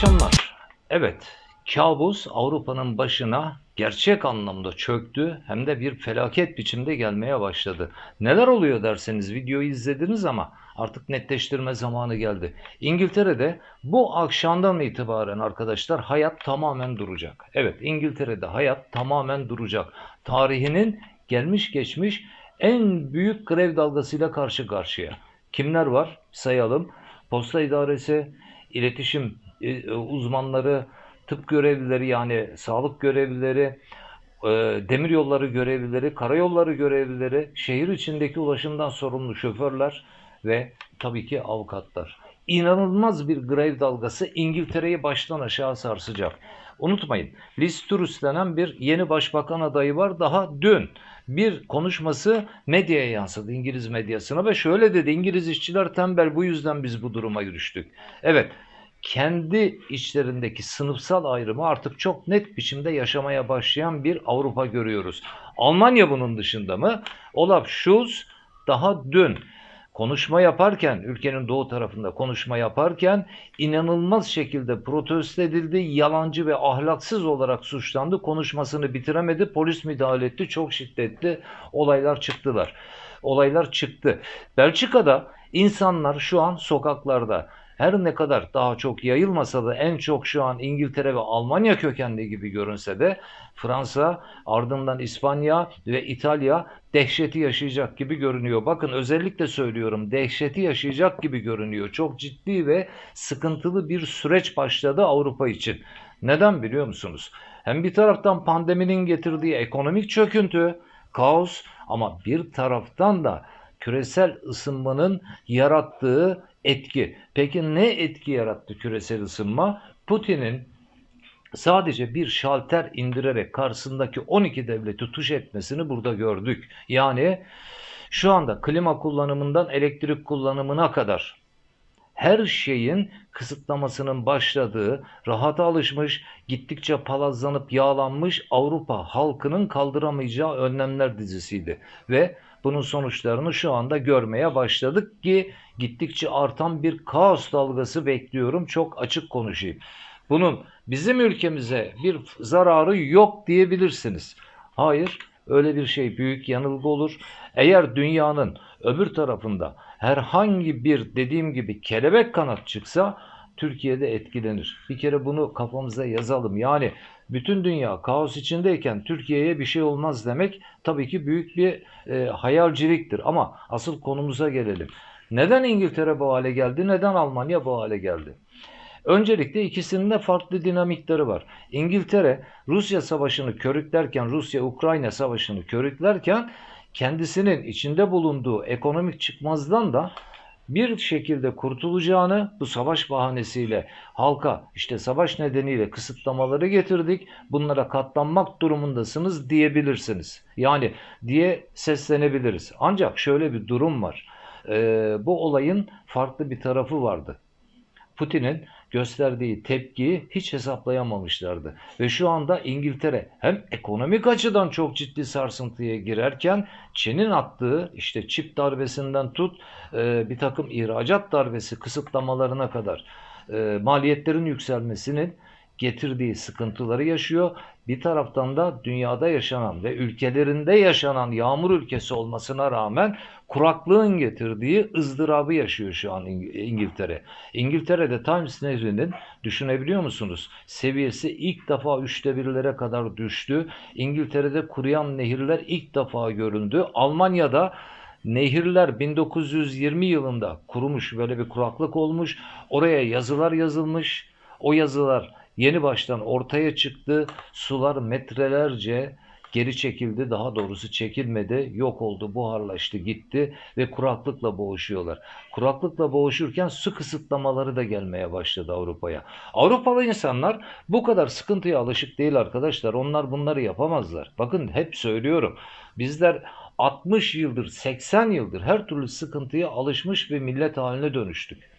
akşamlar. Evet, kabus Avrupa'nın başına gerçek anlamda çöktü hem de bir felaket biçimde gelmeye başladı. Neler oluyor derseniz videoyu izlediniz ama artık netleştirme zamanı geldi. İngiltere'de bu akşamdan itibaren arkadaşlar hayat tamamen duracak. Evet, İngiltere'de hayat tamamen duracak. Tarihinin gelmiş geçmiş en büyük grev dalgasıyla karşı karşıya. Kimler var? Sayalım. Posta İdaresi, iletişim e, uzmanları, tıp görevlileri yani sağlık görevlileri, e, demir yolları görevlileri, karayolları görevlileri, şehir içindeki ulaşımdan sorumlu şoförler ve tabii ki avukatlar. İnanılmaz bir grev dalgası İngiltere'yi baştan aşağı sarsacak. Unutmayın, Liz Truss denen bir yeni başbakan adayı var. Daha dün bir konuşması medyaya yansıdı, İngiliz medyasına ve şöyle dedi, İngiliz işçiler tembel bu yüzden biz bu duruma düştük. Evet, kendi içlerindeki sınıfsal ayrımı artık çok net biçimde yaşamaya başlayan bir Avrupa görüyoruz. Almanya bunun dışında mı? Olaf Scholz daha dün konuşma yaparken, ülkenin doğu tarafında konuşma yaparken inanılmaz şekilde protesto edildi, yalancı ve ahlaksız olarak suçlandı, konuşmasını bitiremedi, polis müdahale etti, çok şiddetli olaylar çıktılar. Olaylar çıktı. Belçika'da insanlar şu an sokaklarda her ne kadar daha çok yayılmasa da en çok şu an İngiltere ve Almanya kökenli gibi görünse de Fransa ardından İspanya ve İtalya dehşeti yaşayacak gibi görünüyor. Bakın özellikle söylüyorum dehşeti yaşayacak gibi görünüyor. Çok ciddi ve sıkıntılı bir süreç başladı Avrupa için. Neden biliyor musunuz? Hem bir taraftan pandeminin getirdiği ekonomik çöküntü, kaos ama bir taraftan da küresel ısınmanın yarattığı etki. Peki ne etki yarattı küresel ısınma? Putin'in sadece bir şalter indirerek karşısındaki 12 devleti tuş etmesini burada gördük. Yani şu anda klima kullanımından elektrik kullanımına kadar her şeyin kısıtlamasının başladığı, rahata alışmış, gittikçe palazlanıp yağlanmış Avrupa halkının kaldıramayacağı önlemler dizisiydi. Ve bunun sonuçlarını şu anda görmeye başladık ki gittikçe artan bir kaos dalgası bekliyorum. Çok açık konuşayım. Bunun bizim ülkemize bir zararı yok diyebilirsiniz. Hayır, öyle bir şey büyük yanılgı olur. Eğer dünyanın öbür tarafında herhangi bir dediğim gibi kelebek kanat çıksa Türkiye'de etkilenir. Bir kere bunu kafamıza yazalım. Yani bütün dünya kaos içindeyken Türkiye'ye bir şey olmaz demek tabii ki büyük bir e, hayalciliktir. Ama asıl konumuza gelelim. Neden İngiltere bu hale geldi? Neden Almanya bu hale geldi? Öncelikle ikisinin de farklı dinamikleri var. İngiltere Rusya savaşını körüklerken, Rusya-Ukrayna savaşını körüklerken kendisinin içinde bulunduğu ekonomik çıkmazdan da bir şekilde kurtulacağını bu savaş bahanesiyle halka işte savaş nedeniyle kısıtlamaları getirdik. Bunlara katlanmak durumundasınız diyebilirsiniz. Yani diye seslenebiliriz. Ancak şöyle bir durum var. Ee, bu olayın farklı bir tarafı vardı. Putin'in gösterdiği tepkiyi hiç hesaplayamamışlardı. Ve şu anda İngiltere hem ekonomik açıdan çok ciddi sarsıntıya girerken Çin'in attığı işte çip darbesinden tut e, bir takım ihracat darbesi kısıtlamalarına kadar e, maliyetlerin yükselmesinin getirdiği sıkıntıları yaşıyor. Bir taraftan da dünyada yaşanan ve ülkelerinde yaşanan yağmur ülkesi olmasına rağmen kuraklığın getirdiği ızdırabı yaşıyor şu an İngiltere. İngiltere'de Times Nehri'nin düşünebiliyor musunuz? Seviyesi ilk defa üçte birlere kadar düştü. İngiltere'de kuruyan nehirler ilk defa göründü. Almanya'da Nehirler 1920 yılında kurumuş böyle bir kuraklık olmuş. Oraya yazılar yazılmış. O yazılar yeni baştan ortaya çıktı. Sular metrelerce geri çekildi. Daha doğrusu çekilmedi. Yok oldu, buharlaştı, gitti ve kuraklıkla boğuşuyorlar. Kuraklıkla boğuşurken su kısıtlamaları da gelmeye başladı Avrupa'ya. Avrupalı insanlar bu kadar sıkıntıya alışık değil arkadaşlar. Onlar bunları yapamazlar. Bakın hep söylüyorum. Bizler 60 yıldır, 80 yıldır her türlü sıkıntıya alışmış bir millet haline dönüştük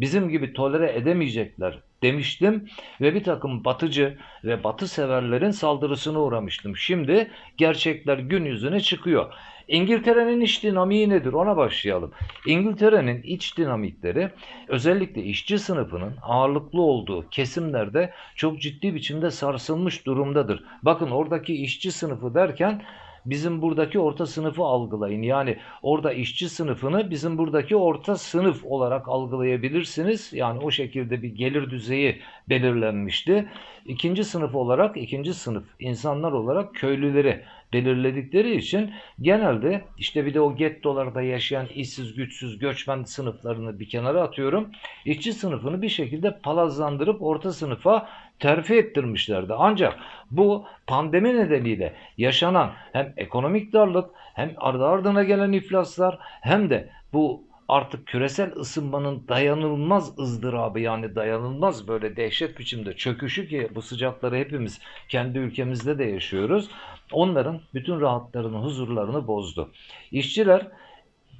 bizim gibi tolere edemeyecekler demiştim ve bir takım batıcı ve batı severlerin saldırısına uğramıştım. Şimdi gerçekler gün yüzüne çıkıyor. İngiltere'nin iç dinamiği nedir? Ona başlayalım. İngiltere'nin iç dinamikleri özellikle işçi sınıfının ağırlıklı olduğu kesimlerde çok ciddi biçimde sarsılmış durumdadır. Bakın oradaki işçi sınıfı derken bizim buradaki orta sınıfı algılayın. Yani orada işçi sınıfını bizim buradaki orta sınıf olarak algılayabilirsiniz. Yani o şekilde bir gelir düzeyi belirlenmişti. İkinci sınıf olarak ikinci sınıf insanlar olarak köylüleri belirledikleri için genelde işte bir de o gettolarda yaşayan işsiz, güçsüz, göçmen sınıflarını bir kenara atıyorum. İşçi sınıfını bir şekilde palazlandırıp orta sınıfa terfi ettirmişlerdi. Ancak bu pandemi nedeniyle yaşanan hem ekonomik darlık hem ardı ardına gelen iflaslar hem de bu artık küresel ısınmanın dayanılmaz ızdırabı yani dayanılmaz böyle dehşet biçimde çöküşü ki bu sıcakları hepimiz kendi ülkemizde de yaşıyoruz. Onların bütün rahatlarını, huzurlarını bozdu. İşçiler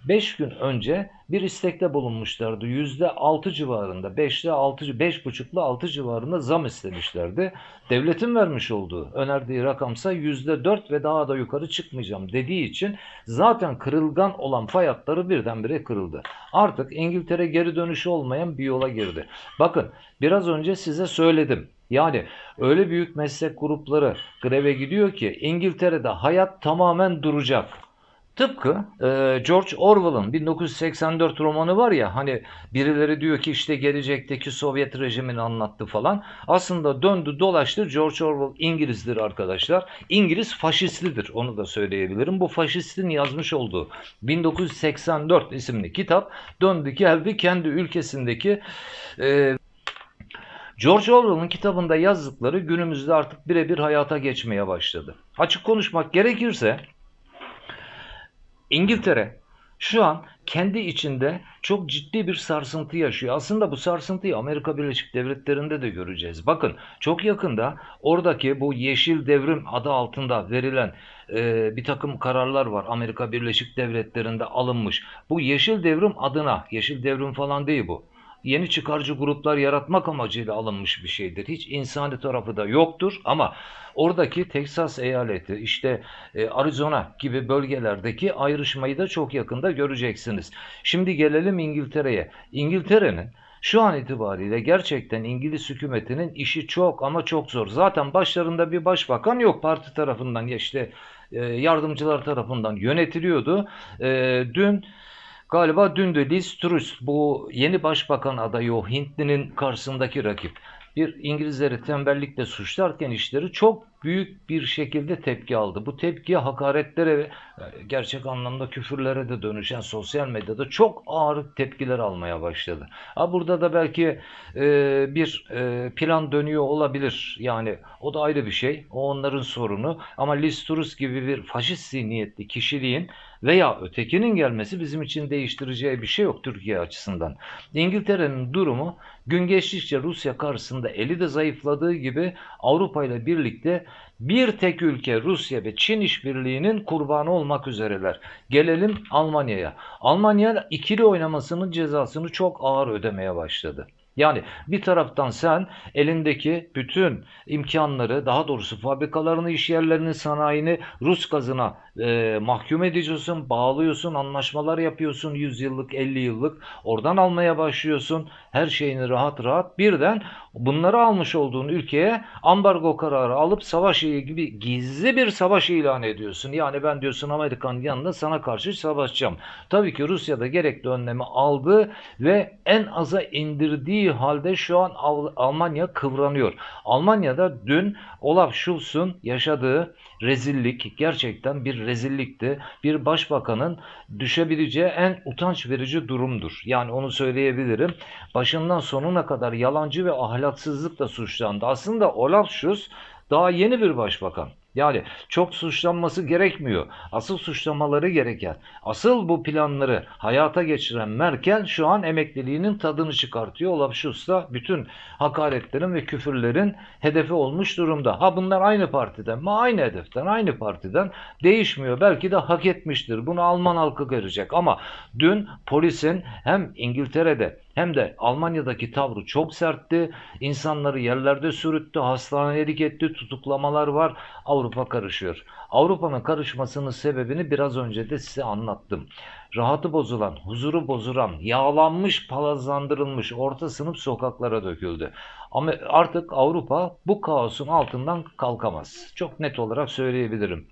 5 gün önce bir istekte bulunmuşlardı. %6 civarında, 5'te 6, 5,5 ile 6 civarında zam istemişlerdi. Devletin vermiş olduğu, önerdiği rakamsa %4 ve daha da yukarı çıkmayacağım dediği için zaten kırılgan olan fay hatları birdenbire kırıldı. Artık İngiltere geri dönüşü olmayan bir yola girdi. Bakın biraz önce size söyledim. Yani öyle büyük meslek grupları greve gidiyor ki İngiltere'de hayat tamamen duracak. Tıpkı e, George Orwell'ın 1984 romanı var ya hani birileri diyor ki işte gelecekteki Sovyet rejimini anlattı falan. Aslında döndü dolaştı George Orwell İngilizdir arkadaşlar. İngiliz faşistlidir onu da söyleyebilirim. Bu faşistin yazmış olduğu 1984 isimli kitap döndü geldi kendi ülkesindeki e, George Orwell'ın kitabında yazdıkları günümüzde artık birebir hayata geçmeye başladı. Açık konuşmak gerekirse İngiltere şu an kendi içinde çok ciddi bir sarsıntı yaşıyor. Aslında bu sarsıntıyı Amerika Birleşik Devletleri'nde de göreceğiz. Bakın çok yakında oradaki bu yeşil devrim adı altında verilen e, bir takım kararlar var. Amerika Birleşik Devletleri'nde alınmış. Bu yeşil devrim adına, yeşil devrim falan değil bu yeni çıkarcı gruplar yaratmak amacıyla alınmış bir şeydir. Hiç insani tarafı da yoktur ama oradaki Teksas eyaleti işte e, Arizona gibi bölgelerdeki ayrışmayı da çok yakında göreceksiniz. Şimdi gelelim İngiltere'ye. İngiltere'nin şu an itibariyle gerçekten İngiliz hükümetinin işi çok ama çok zor. Zaten başlarında bir başbakan yok parti tarafından işte e, yardımcılar tarafından yönetiliyordu. E, dün Galiba dün de Liz Truss bu yeni başbakan adayı o Hintli'nin karşısındaki rakip. Bir İngilizleri tembellikle suçlarken işleri çok büyük bir şekilde tepki aldı. Bu tepki hakaretlere ve e, gerçek anlamda küfürlere de dönüşen sosyal medyada çok ağır tepkiler almaya başladı. Ha burada da belki e, bir e, plan dönüyor olabilir. Yani o da ayrı bir şey. O onların sorunu. Ama Liz Truss gibi bir faşist zihniyetli kişiliğin veya ötekinin gelmesi bizim için değiştireceği bir şey yok Türkiye açısından. İngiltere'nin durumu gün geçtikçe Rusya karşısında eli de zayıfladığı gibi Avrupa ile birlikte bir tek ülke Rusya ve Çin işbirliğinin kurbanı olmak üzereler. Gelelim Almanya'ya. Almanya ikili oynamasının cezasını çok ağır ödemeye başladı. Yani bir taraftan sen elindeki bütün imkanları daha doğrusu fabrikalarını, iş yerlerini, sanayini Rus gazına e, mahkum ediyorsun, bağlıyorsun, anlaşmalar yapıyorsun 100 yıllık, 50 yıllık. Oradan almaya başlıyorsun. Her şeyini rahat rahat birden bunları almış olduğun ülkeye ambargo kararı alıp savaş gibi gizli bir savaş ilan ediyorsun. Yani ben diyorsun Amerika'nın yanında sana karşı savaşacağım. Tabii ki Rusya da gerekli önlemi aldı ve en aza indirdiği halde şu an Almanya kıvranıyor. Almanya'da dün Olaf Scholz'un yaşadığı rezillik gerçekten bir rezillikti. Bir başbakanın düşebileceği en utanç verici durumdur. Yani onu söyleyebilirim. Başından sonuna kadar yalancı ve ahlaksızlıkla suçlandı. Aslında Olaf Scholz daha yeni bir başbakan. Yani çok suçlanması gerekmiyor. Asıl suçlamaları gereken, asıl bu planları hayata geçiren Merkel şu an emekliliğinin tadını çıkartıyor. Olaf Scholz da bütün hakaretlerin ve küfürlerin hedefi olmuş durumda. Ha bunlar aynı partiden mi? Aynı hedeften, aynı partiden değişmiyor. Belki de hak etmiştir. Bunu Alman halkı görecek. Ama dün polisin hem İngiltere'de hem de Almanya'daki tavrı çok sertti. İnsanları yerlerde sürüttü, hastanelik etti, tutuklamalar var. Avrupa karışıyor. Avrupa'nın karışmasının sebebini biraz önce de size anlattım. Rahatı bozulan, huzuru bozulan, yağlanmış, palazlandırılmış orta sınıf sokaklara döküldü. Ama artık Avrupa bu kaosun altından kalkamaz. Çok net olarak söyleyebilirim.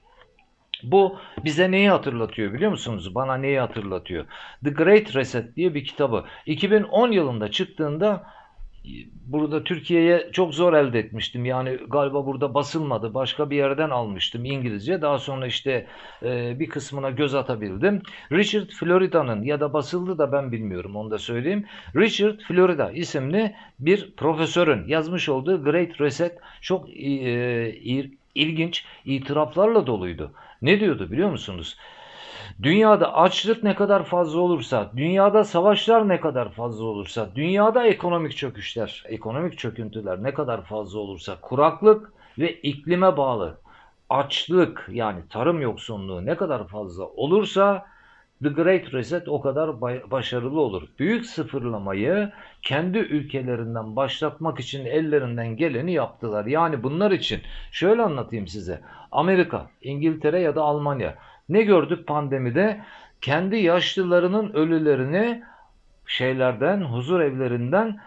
Bu bize neyi hatırlatıyor biliyor musunuz? Bana neyi hatırlatıyor? The Great Reset diye bir kitabı. 2010 yılında çıktığında burada Türkiye'ye çok zor elde etmiştim. Yani galiba burada basılmadı. Başka bir yerden almıştım İngilizce. Daha sonra işte e, bir kısmına göz atabildim. Richard Florida'nın ya da basıldı da ben bilmiyorum onu da söyleyeyim. Richard Florida isimli bir profesörün yazmış olduğu Great Reset çok e, ilginç itiraflarla doluydu. Ne diyordu biliyor musunuz? Dünyada açlık ne kadar fazla olursa, dünyada savaşlar ne kadar fazla olursa, dünyada ekonomik çöküşler, ekonomik çöküntüler ne kadar fazla olursa, kuraklık ve iklime bağlı açlık yani tarım yoksunluğu ne kadar fazla olursa The Great Reset o kadar başarılı olur. Büyük sıfırlamayı kendi ülkelerinden başlatmak için ellerinden geleni yaptılar. Yani bunlar için şöyle anlatayım size. Amerika, İngiltere ya da Almanya ne gördük pandemide? Kendi yaşlılarının ölülerini şeylerden, huzur evlerinden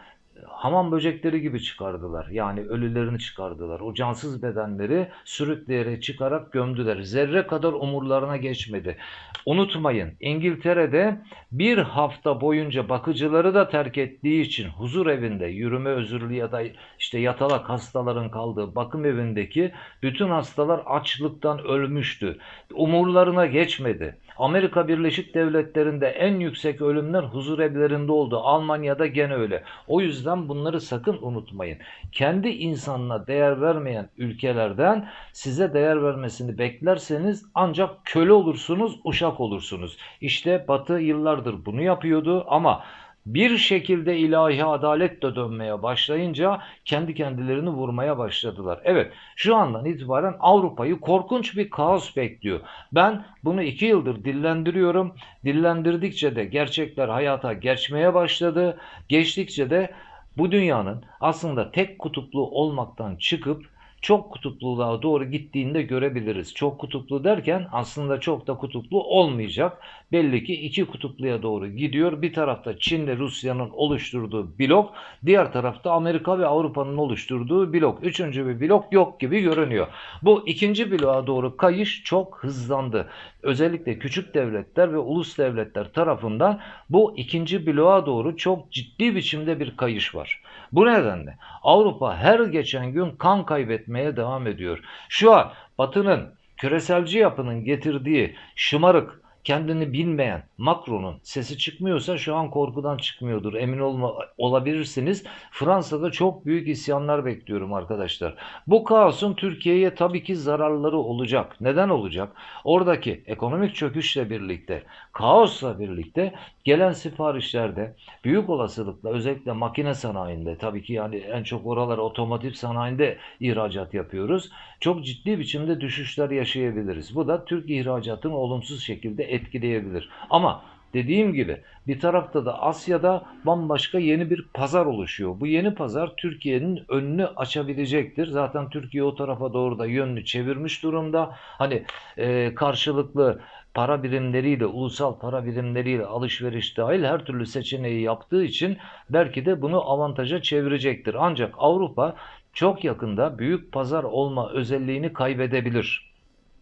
hamam böcekleri gibi çıkardılar. Yani ölülerini çıkardılar. O cansız bedenleri sürükleyerek çıkarak gömdüler. Zerre kadar umurlarına geçmedi. Unutmayın İngiltere'de bir hafta boyunca bakıcıları da terk ettiği için huzur evinde yürüme özürlü ya da işte yatalak hastaların kaldığı bakım evindeki bütün hastalar açlıktan ölmüştü. Umurlarına geçmedi. Amerika Birleşik Devletleri'nde en yüksek ölümler huzur evlerinde oldu. Almanya'da gene öyle. O yüzden bunları sakın unutmayın. Kendi insanına değer vermeyen ülkelerden size değer vermesini beklerseniz ancak köle olursunuz, uşak olursunuz. İşte Batı yıllardır bunu yapıyordu ama bir şekilde ilahi adaletle dönmeye başlayınca kendi kendilerini vurmaya başladılar. Evet şu andan itibaren Avrupa'yı korkunç bir kaos bekliyor. Ben bunu iki yıldır dillendiriyorum. Dillendirdikçe de gerçekler hayata geçmeye başladı. Geçtikçe de bu dünyanın aslında tek kutuplu olmaktan çıkıp çok kutupluluğa doğru gittiğinde görebiliriz. Çok kutuplu derken aslında çok da kutuplu olmayacak. Belli ki iki kutupluya doğru gidiyor. Bir tarafta Çin ile Rusya'nın oluşturduğu blok, diğer tarafta Amerika ve Avrupa'nın oluşturduğu blok. Üçüncü bir blok yok gibi görünüyor. Bu ikinci bloğa doğru kayış çok hızlandı. Özellikle küçük devletler ve ulus devletler tarafından bu ikinci bloğa doğru çok ciddi biçimde bir kayış var. Bu nedenle Avrupa her geçen gün kan kaybetmeye devam ediyor. Şu an Batı'nın küreselci yapının getirdiği şımarık, kendini bilmeyen Macron'un sesi çıkmıyorsa şu an korkudan çıkmıyordur. Emin olma, olabilirsiniz. Fransa'da çok büyük isyanlar bekliyorum arkadaşlar. Bu kaosun Türkiye'ye tabii ki zararları olacak. Neden olacak? Oradaki ekonomik çöküşle birlikte, kaosla birlikte gelen siparişlerde büyük olasılıkla özellikle makine sanayinde tabii ki yani en çok oralar otomotiv sanayinde ihracat yapıyoruz. Çok ciddi biçimde düşüşler yaşayabiliriz. Bu da Türk ihracatını olumsuz şekilde etkileyebilir. Ama dediğim gibi bir tarafta da Asya'da bambaşka yeni bir pazar oluşuyor. Bu yeni pazar Türkiye'nin önünü açabilecektir. Zaten Türkiye o tarafa doğru da yönünü çevirmiş durumda. Hani e, karşılıklı para birimleriyle, ulusal para birimleriyle alışveriş dahil her türlü seçeneği yaptığı için belki de bunu avantaja çevirecektir. Ancak Avrupa çok yakında büyük pazar olma özelliğini kaybedebilir.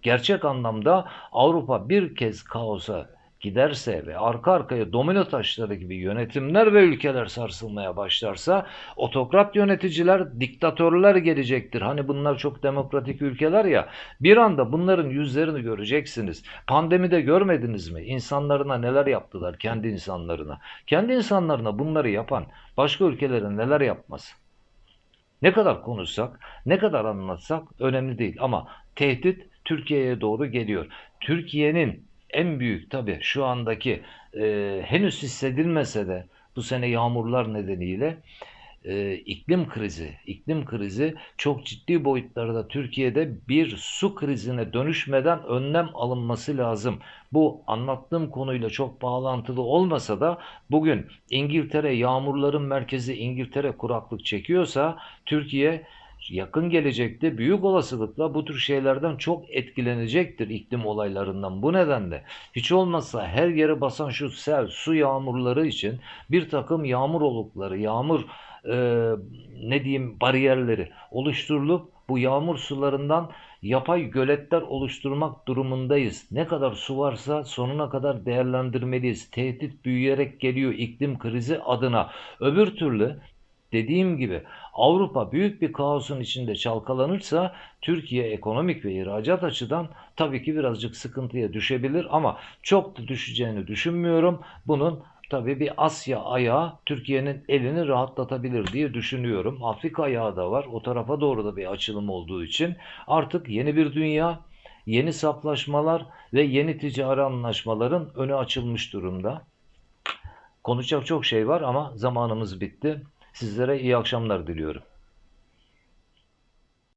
Gerçek anlamda Avrupa bir kez kaosa giderse ve arka arkaya domino taşları gibi yönetimler ve ülkeler sarsılmaya başlarsa otokrat yöneticiler, diktatörler gelecektir. Hani bunlar çok demokratik ülkeler ya. Bir anda bunların yüzlerini göreceksiniz. Pandemide görmediniz mi? İnsanlarına neler yaptılar kendi insanlarına. Kendi insanlarına bunları yapan başka ülkelerin neler yapmaz? Ne kadar konuşsak, ne kadar anlatsak önemli değil ama tehdit Türkiye'ye doğru geliyor. Türkiye'nin en büyük tabii şu andaki e, henüz hissedilmese de bu sene yağmurlar nedeniyle e, iklim krizi, iklim krizi çok ciddi boyutlarda Türkiye'de bir su krizine dönüşmeden önlem alınması lazım. Bu anlattığım konuyla çok bağlantılı olmasa da bugün İngiltere yağmurların merkezi İngiltere kuraklık çekiyorsa Türkiye yakın gelecekte büyük olasılıkla bu tür şeylerden çok etkilenecektir iklim olaylarından. Bu nedenle hiç olmazsa her yere basan şu sel, su yağmurları için bir takım yağmur olukları, yağmur e, ne diyeyim bariyerleri oluşturulup bu yağmur sularından yapay göletler oluşturmak durumundayız. Ne kadar su varsa sonuna kadar değerlendirmeliyiz. Tehdit büyüyerek geliyor iklim krizi adına. Öbür türlü dediğim gibi Avrupa büyük bir kaosun içinde çalkalanırsa Türkiye ekonomik ve ihracat açıdan tabii ki birazcık sıkıntıya düşebilir ama çok da düşeceğini düşünmüyorum. Bunun tabii bir Asya ayağı Türkiye'nin elini rahatlatabilir diye düşünüyorum. Afrika ayağı da var. O tarafa doğru da bir açılım olduğu için artık yeni bir dünya, yeni saflaşmalar ve yeni ticari anlaşmaların önü açılmış durumda. Konuşacak çok şey var ama zamanımız bitti. Sizlere iyi akşamlar diliyorum.